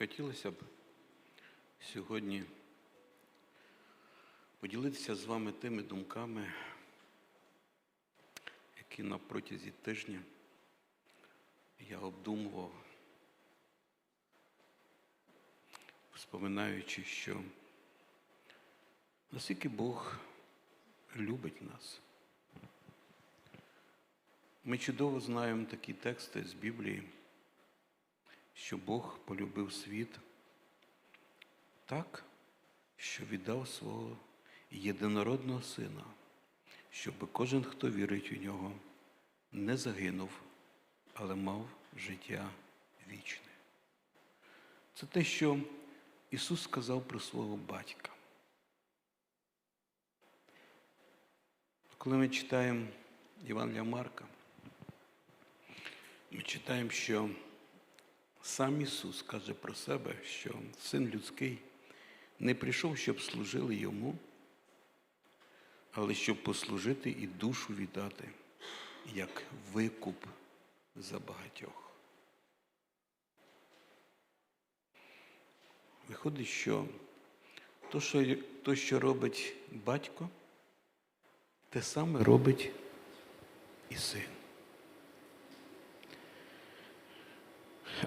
Хотілося б сьогодні поділитися з вами тими думками, які на протязі тижня я обдумував, вспоминаючи, що наскільки Бог любить нас. Ми чудово знаємо такі тексти з Біблії, що Бог полюбив світ так, що віддав свого єдинородного сина, щоб кожен, хто вірить у нього, не загинув, але мав життя вічне. Це те, що Ісус сказав про свого батька. Коли ми читаємо Євангелія Марка, ми читаємо, що сам Ісус каже про себе, що Син людський не прийшов, щоб служили йому, але щоб послужити і душу віддати, як викуп за багатьох. Виходить, що то, що, то, що робить батько, те саме робить і син.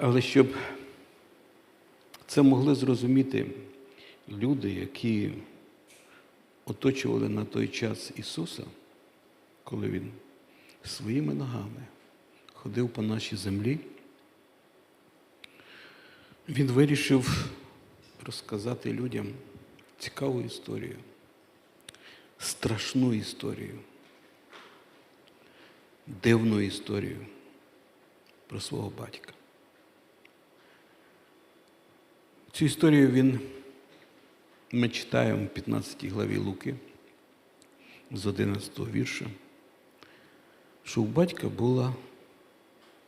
Але щоб це могли зрозуміти люди, які оточували на той час Ісуса, коли Він своїми ногами ходив по нашій землі, Він вирішив розказати людям цікаву історію, страшну історію, дивну історію про свого батька. Цю історію він, ми читаємо в 15 главі Луки з 11 вірша, що у батька було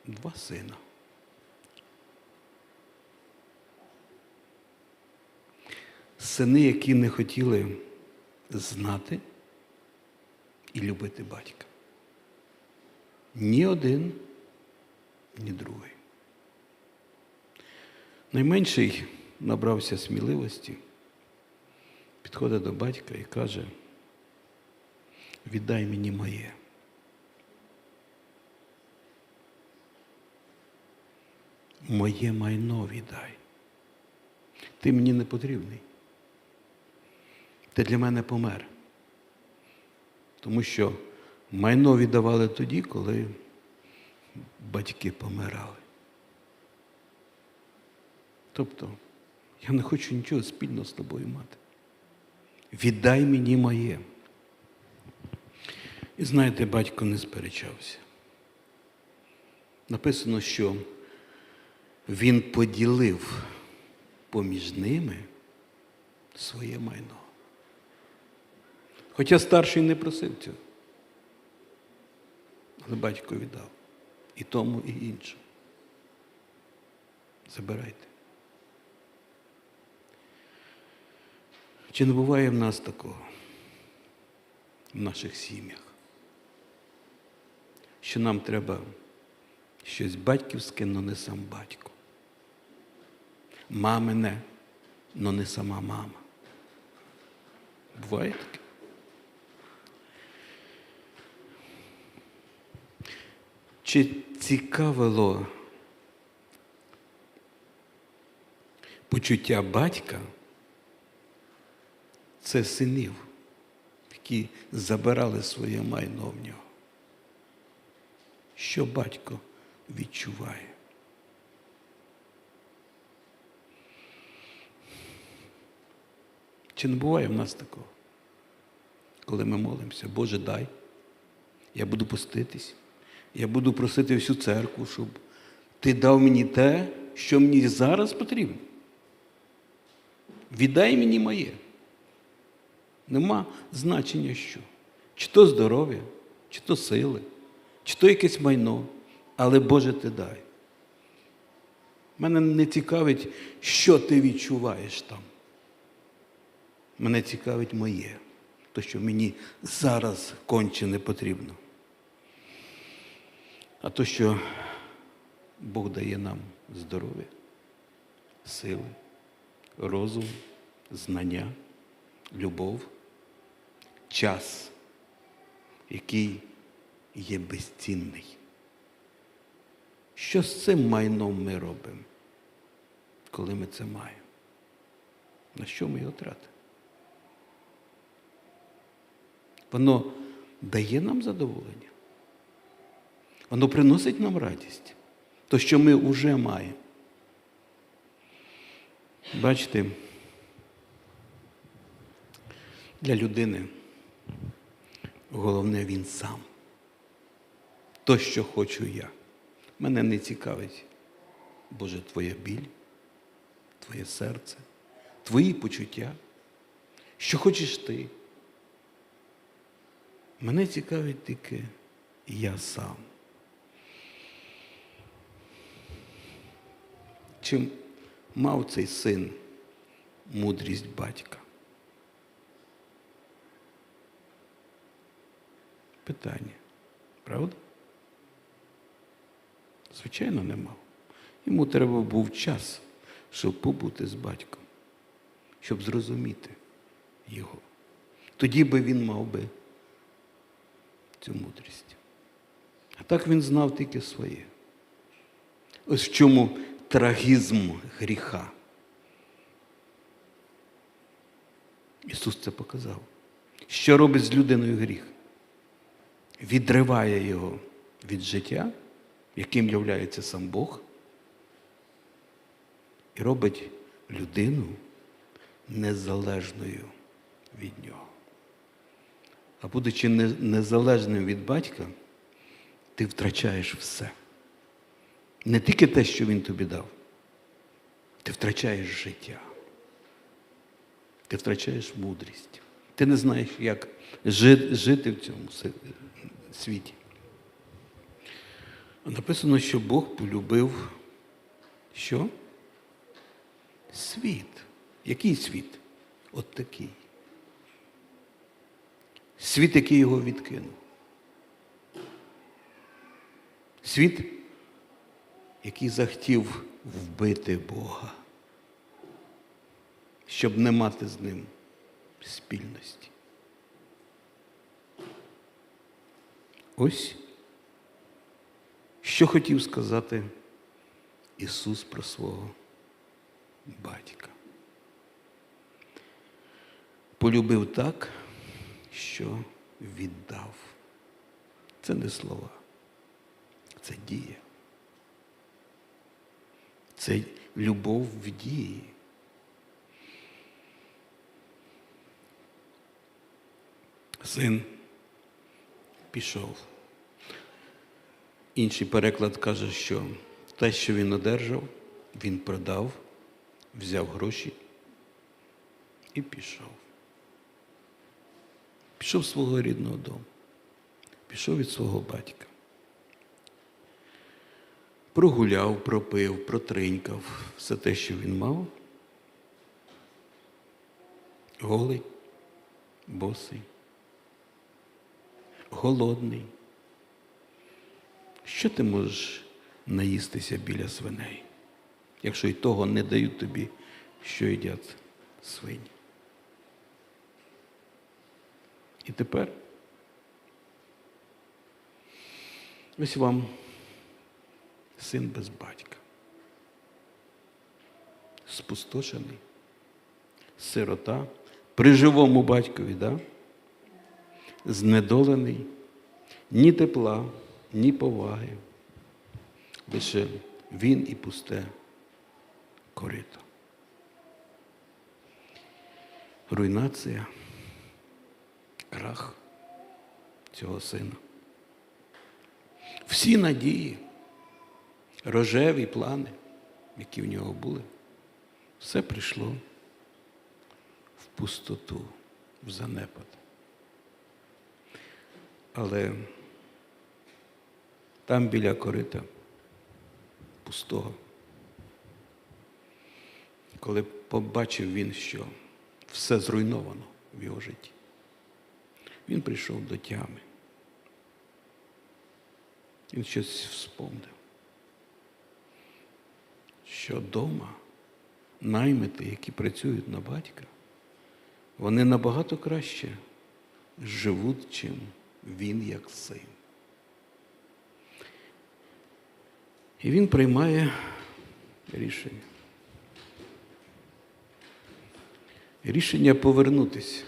два сина. Сини, які не хотіли знати і любити батька. Ні один, ні другий. Найменший набрався сміливості, підходить до батька і каже, віддай мені моє. Моє майно віддай. Ти мені не потрібний. Ти для мене помер. Тому що майно віддавали тоді, коли батьки помирали. Тобто, я не хочу нічого спільного з тобою мати. Віддай мені моє. І знаєте, батько не сперечався. Написано, що він поділив поміж ними своє майно. Хоча старший не просив цього. Але батько віддав і тому, і іншому. Забирайте. Чи не буває в нас такого в наших сім'ях? Що нам треба щось батьківське, але не сам батько. Мамине, але не сама мама. Буває таке? Чи цікавило почуття батька? Це синів, які забирали своє майно в нього. Що батько відчуває? Чи не буває в нас такого? Коли ми молимося, Боже, дай, я буду поститись, я буду просити всю церкву, щоб ти дав мені те, що мені зараз потрібно. Віддай мені моє. Нема значення що. Чи то здоров'я, чи то сили, чи то якесь майно, але Боже ти дай. Мене не цікавить, що ти відчуваєш там. Мене цікавить моє, то, що мені зараз конче не потрібно. А то, що Бог дає нам здоров'я, сили, розум, знання, любов, час, який є безцінний. Що з цим майном ми робимо, коли ми це маємо? На що ми його тратимо? Воно дає нам задоволення. Воно приносить нам радість. То, що ми вже маємо. Бачите, для людини головне він сам. То, що хочу я. Мене не цікавить, Боже, твоя біль, твоє серце, твої почуття. Що хочеш ти? Мене цікавить тільки я сам. Чим мав цей син мудрість батька? Питання. Правда? Звичайно, не мав. Йому треба був час, щоб побути з батьком, щоб зрозуміти його. Тоді би він мав би цю мудрість. А так він знав тільки своє. Ось в чому трагізм гріха. Ісус це показав. Що робить з людиною гріх? Відриває його від життя, яким являється сам Бог, і робить людину незалежною від нього. А будучи незалежним від батька, ти втрачаєш все. Не тільки те, що він тобі дав, ти втрачаєш життя. Ти втрачаєш мудрість. Ти не знаєш, як жити в цьому світі. Написано, що Бог полюбив що? Світ. Який світ? От такий. Світ, який його відкинув. Світ, який захотів вбити Бога, щоб не мати з ним спільності. Ось що хотів сказати Ісус про свого батька. Полюбив так, що віддав. Це не слова, це дія. Це любов в дії. Син пішов. Інший переклад каже, що те, що він одержав, він продав, взяв гроші і пішов. Пішов з свого рідного дому, пішов від свого батька. Прогуляв, пропив, протринькав все те, що він мав. Голий, босий, голодний. Що ти можеш наїстися біля свиней, якщо й того не дають тобі, що їдять свині? І тепер ось вам син без батька, спустошений, сирота, при живому батькові, да? Знедолений, ні тепла, ні поваги. Лише він і пусте корито. Руйнація крах цього сина. Всі надії, рожеві плани, які в нього були, все прийшло в пустоту, в занепад. Але там біля корита пустого, коли побачив він, що все зруйновано в його житті він прийшов до тями. Він щось вспомнив, що вдома наймити, які працюють на батька, вони набагато краще живуть, чим він як син. І він приймає рішення. Рішення повернутися.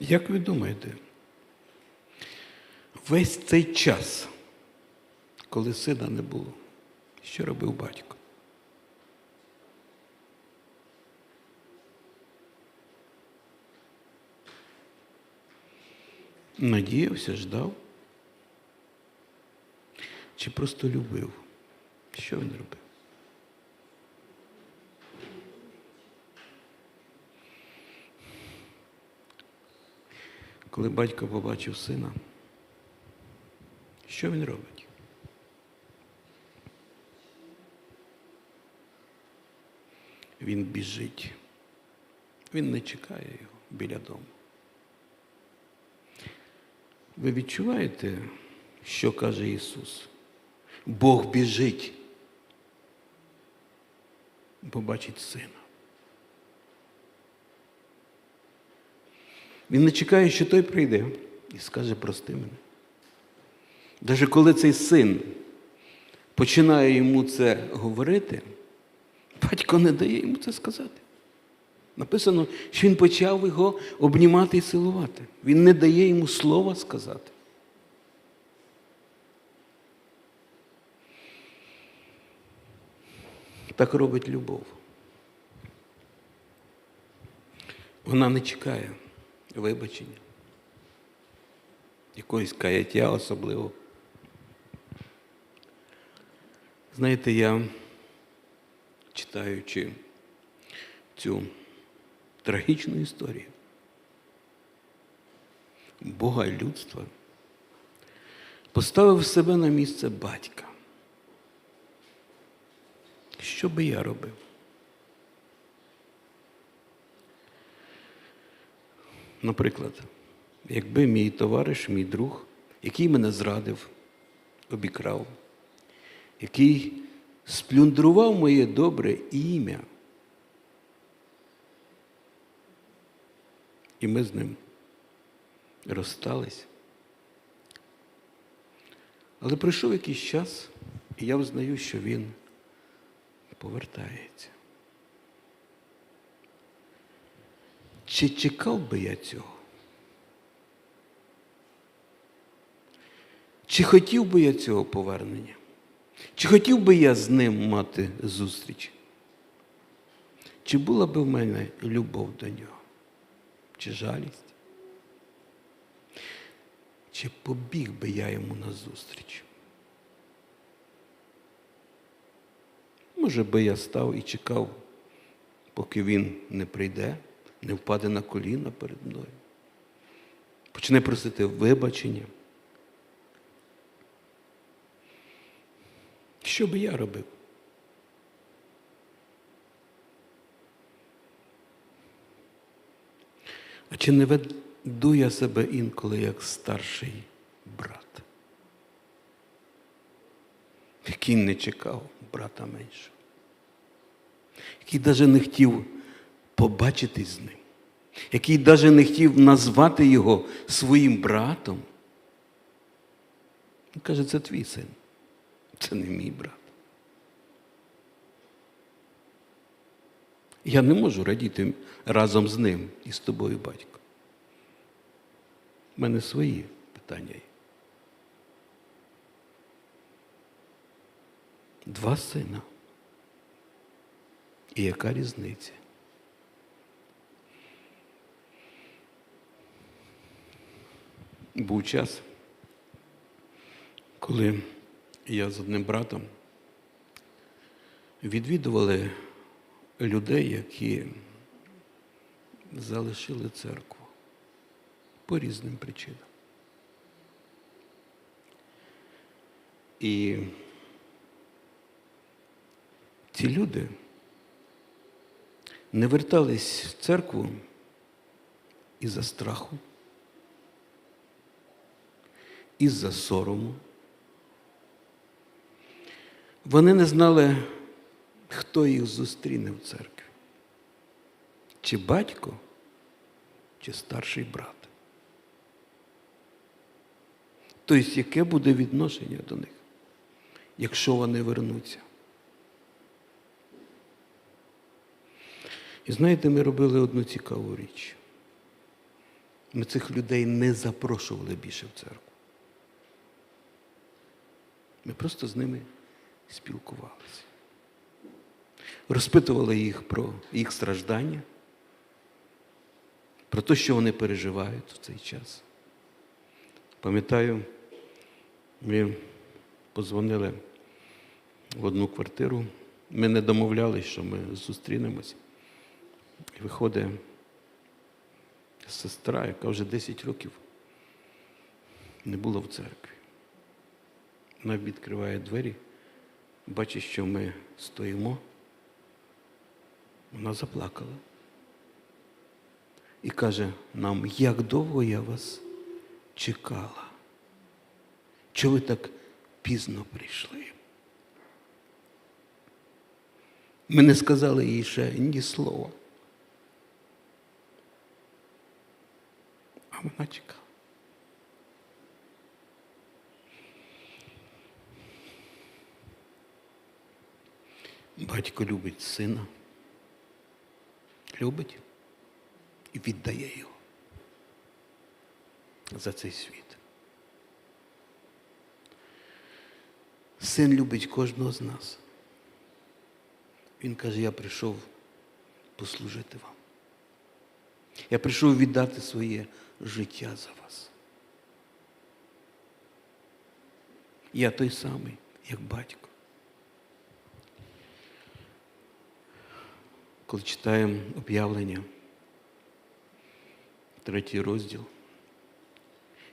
Як ви думаєте, весь цей час, коли сина не було, що робив батько? Надіявся, ждав? Чи просто любив? Що він робив? Коли батько побачив сина, що він робить? Він біжить. Він не чекає його біля дому. Ви відчуваєте, що каже Ісус? Бог біжить, бо бачить сина. Він не чекає, що той прийде і скаже прости мене. Навіть коли цей син починає йому це говорити, батько не дає йому це сказати. Написано, що він почав його обнімати і цілувати. Він не дає йому слова сказати. Так робить любов. Вона не чекає вибачення, якоїсь каяття особливо. Знаєте, я, читаючи цю трагічну історію Бога і людства, поставив себе на місце батька. Що би я робив? Наприклад, якби мій товариш, мій друг, який мене зрадив, обікрав, який сплюндрував моє добре ім'я, і ми з ним розстались. Але пройшов якийсь час, і я взнаю, що він повертається. Чи чекав би я цього? Чи хотів би я цього повернення? Чи хотів би я з ним мати зустріч? Чи була би в мене любов до нього? Чи жалість? Чи побіг би я йому на зустріч? Може би я став і чекав, поки він не прийде, не впаде на коліна перед мною, почне просити вибачення. Що би я робив? А чи не веду я себе інколи як старший брат, який не чекав брата меншого, який навіть не хотів побачитись з ним, який навіть не хотів назвати його своїм братом? Він каже, це твій син, це не мій брат. Я не можу радіти разом з ним і з тобою, батько. У мене свої питання. Два сина. І яка різниця? Був час, коли я з одним братом відвідували людей, які залишили церкву по різним причинам. І ці люди не вертались в церкву із-за страху, із-за сорому, Вони не знали, хто їх зустріне в церкві. Чи батько, чи старший брат. Тобто, яке буде відношення до них, якщо вони вернуться? І знаєте, ми робили одну цікаву річ. Ми цих людей не запрошували більше в церкву. Ми просто з ними спілкувалися. Розпитували їх про їх страждання, про те, що вони переживають в цей час. Пам'ятаю, ми позвонили в одну квартиру. Ми не домовлялися, що ми зустрінемось. І виходить сестра, яка вже 10 років не була в церкві. Вона відкриває двері, бачить, що ми стоїмо. Вона заплакала і каже нам, як довго я вас чекала. Чого ви так пізно прийшли? Ми не сказали їй ще ні слова. А вона чекала. Батько любить сина, любить і віддає його за цей світ. Син любить кожного з нас. Він каже, я прийшов послужити вам. Я прийшов віддати своє життя за вас. Я той самий, як батько. Коли читаємо об'явлення, третій розділ,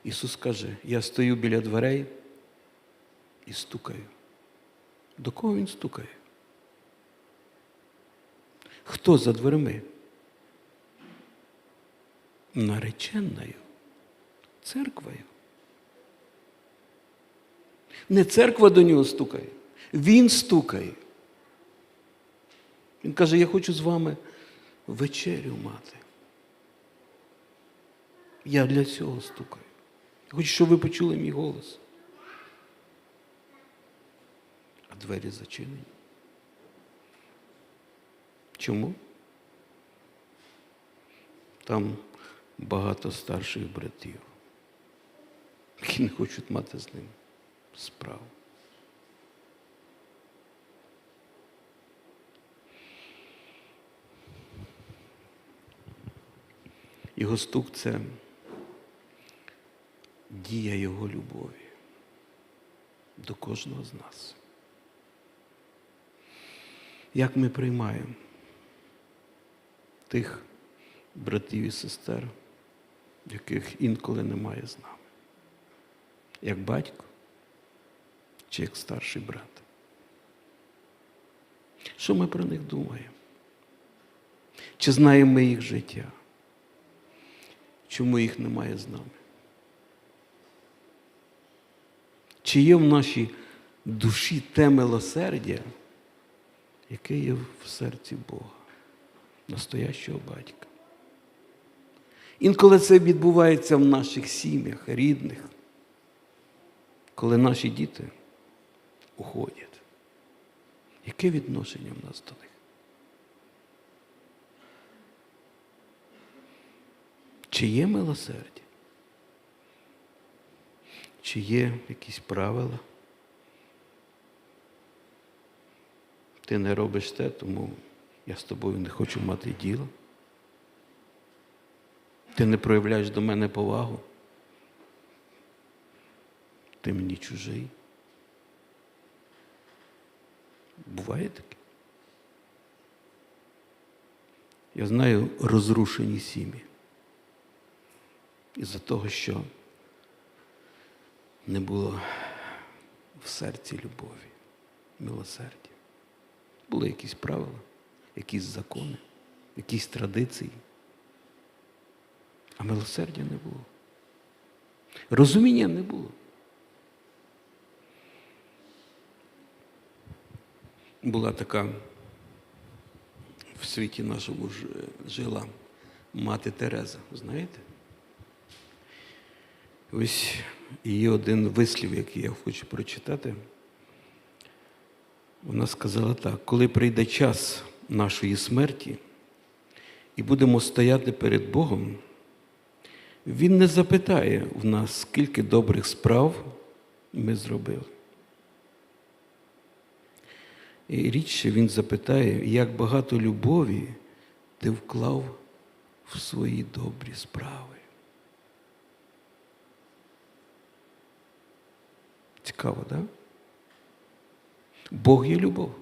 Ісус каже, я стою біля дверей і стукаю. До кого Він стукає? Хто за дверми? Нареченою, церквою. Не церква до нього стукає, він стукає. Він каже, я хочу з вами вечерю мати. Я для цього стукаю. Я хочу, щоб ви почули мій голос. А двері зачинені. Чому? Там багато старших братів, які не хочуть мати з ним справу. Його стук це дія Його любові до кожного з нас. Як ми приймаємо тих братів і сестер, яких інколи немає з нами, як батько чи як старший брат? Що ми про них думаємо? Чи знаємо ми їх життя? Чому їх немає з нами? Чи є в нашій душі те милосердя, яке є в серці Бога, настоящого батька? Інколи це відбувається в наших сім'ях, рідних, коли наші діти уходять. Яке відношення в нас до них? Чи є милосердя? Чи є якісь правила? Ти не робиш те, тому я з тобою не хочу мати діло. Ти не проявляєш до мене повагу. Ти мені чужий. Буває таке? Я знаю розрушені сім'ї. Із-за того, що не було в серці любові, милосердя. Були якісь правила, якісь закони, якісь традиції. А милосердя не було. Розуміння не було. була така в світі нашому жила мати Тереза, знаєте? Ось її один вислів, який я хочу прочитати. Вона сказала так: коли прийде час нашої смерті і будемо стояти перед Богом, Він не запитає в нас, скільки добрих справ ми зробили. І рідше Він запитає, як багато любові ти вклав в свої добрі справи. Цікаво, так? Да? Бог є любов.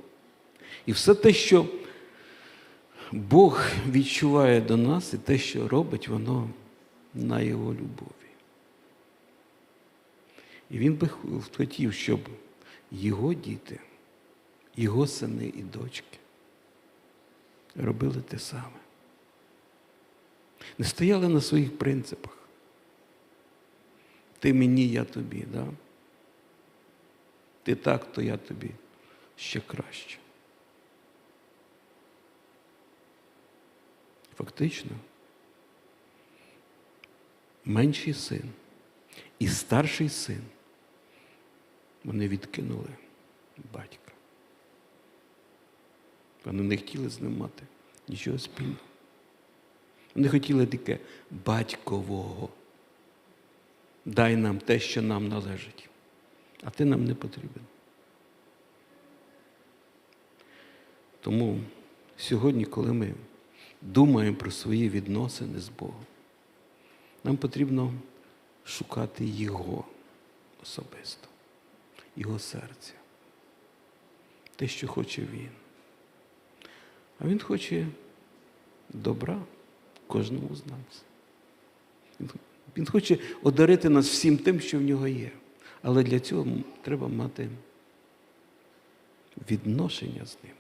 І все те, що Бог відчуває до нас, і те, що робить, воно на Його любові. І він би хотів, щоб його діти, його сини і дочки робили те саме. Не стояли на своїх принципах. Ти мені, я тобі, да? Ти так, то я тобі ще краще. Фактично, менший син і старший син вони відкинули батька. Вони не хотіли з ним мати нічого спільного. Вони хотіли таке батькового. Дай нам те, що нам належить, а ти нам не потрібен. Тому сьогодні, коли ми думаємо про свої відносини з Богом, нам потрібно шукати Його особисто, Його серця, те, що хоче Він. А Він хоче добра кожному з нас. Він- хоче одарити нас всім тим, що в нього є. Але для цього треба мати відношення з ним.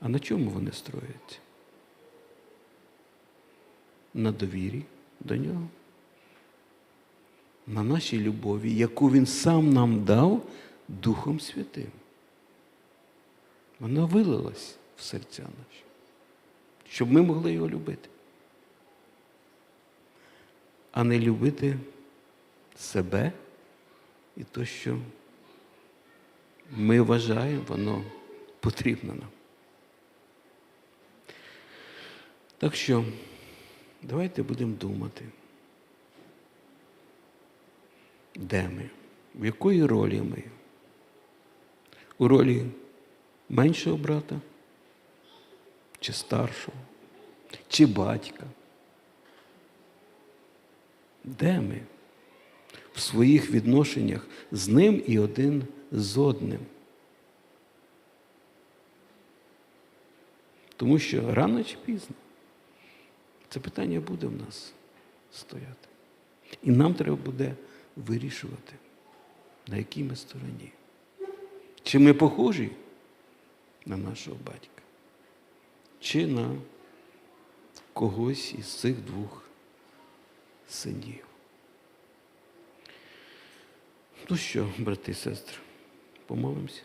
А на чому вони строяться? На довірі до нього, на нашій любові, яку він сам нам дав Духом Святим. Вона вилилась в серця наші, щоб ми могли його любити. А не любити себе і те, що ми вважаємо, воно потрібно нам. Так що, давайте будемо думати, де ми, в якої ролі ми? У ролі меншого брата, чи старшого, чи батька? Де ми? В своїх відношеннях з ним і один з одним. Тому що рано чи пізно це питання буде в нас стояти. І нам треба буде вирішувати, на якій ми стороні. Чи ми похожі на нашого батька, чи на когось із цих двох синів. Ну що, брати і сестри, помолимося.